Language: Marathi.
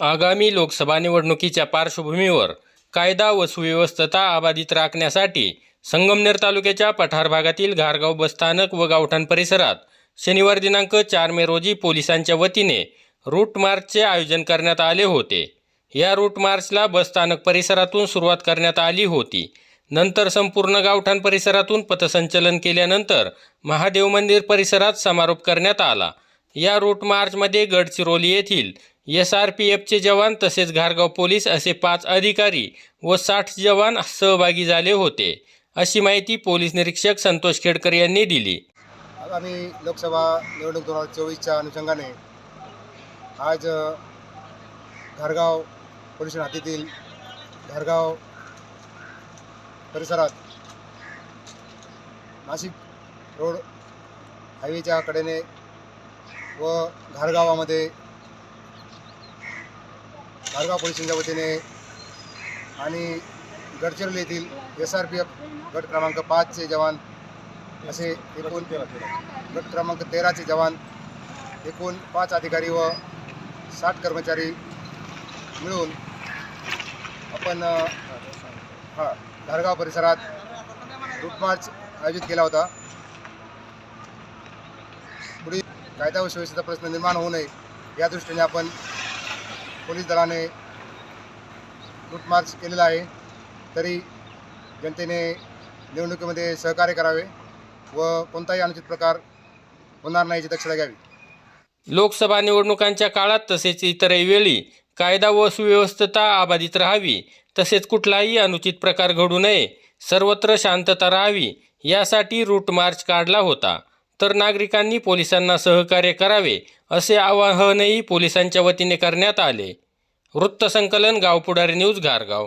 आगामी लोकसभा निवडणुकीच्या पार्श्वभूमीवर कायदा व सुव्यवस्थता अबाधित राखण्यासाठी संगमनेर तालुक्याच्या पठार भागातील घारगाव बसस्थानक व गावठाण परिसरात शनिवार दिनांक चार मे रोजी पोलिसांच्या वतीने रूट मार्चचे आयोजन करण्यात आले होते. या रूट मार्चला बसस्थानक परिसरातून सुरुवात करण्यात आली होती. नंतर संपूर्ण गावठाण परिसरातून पथसंचलन केल्यानंतर महादेव मंदिर परिसरात समारोप करण्यात आला. या रूट मार्चमध्ये गडचिरोली येथील एस आर पी एफचे जवान तसेच घारगाव पोलीस असे पाच अधिकारी व साठ जवान सहभागी झाले होते अशी माहिती पोलीस निरीक्षक संतोष खेडकर यांनी दिली. आगामी लोकसभा निवडणूक दोन हजार चोवीसच्या अनुषंगाने आज घरगाव घारगाव पोलीस हातीतील घारगाव परिसरात नाशिक रोड हायवेच्या कडेने व घारगावामध्ये धारगाव पोलिसांच्या वतीने आणि गडचिरोली येथील एस आर पी एफ गट क्रमांक पाचचे जवान असे एकूण गट क्रमांक तेराचे जवान एकूण पाच अधिकारी व साठ कर्मचारी मिळून आपण हा धारगाव परिसरात रूट मार्च आयोजित केला होता. पुढील कायदा व सुव्यवस्थेचा प्रश्न निर्माण होऊ नये या दृष्टीने आपण पोलीस दलाने रूट मार्च केलेला आहे. तरी जनतेने निवडणुकीमध्ये सहकार्य करावे व कोणताही अनुचित प्रकार होणार नाही याची दक्षता घ्यावी. लोकसभा निवडणुकांच्या काळात तसेच इतरही वेळी कायदा व सुव्यवस्थता अबाधित राहावी तसेच कुठलाही अनुचित प्रकार घडू नये सर्वत्र शांतता राहावी यासाठी रूट मार्च काढला होता. तर नागरिकांनी पोलिसांना सहकार्य करावे असे आवाहनही पोलिसांच्या वतीने करण्यात आले. वृत्तसंकलन गावपुढारी न्यूज घारगाव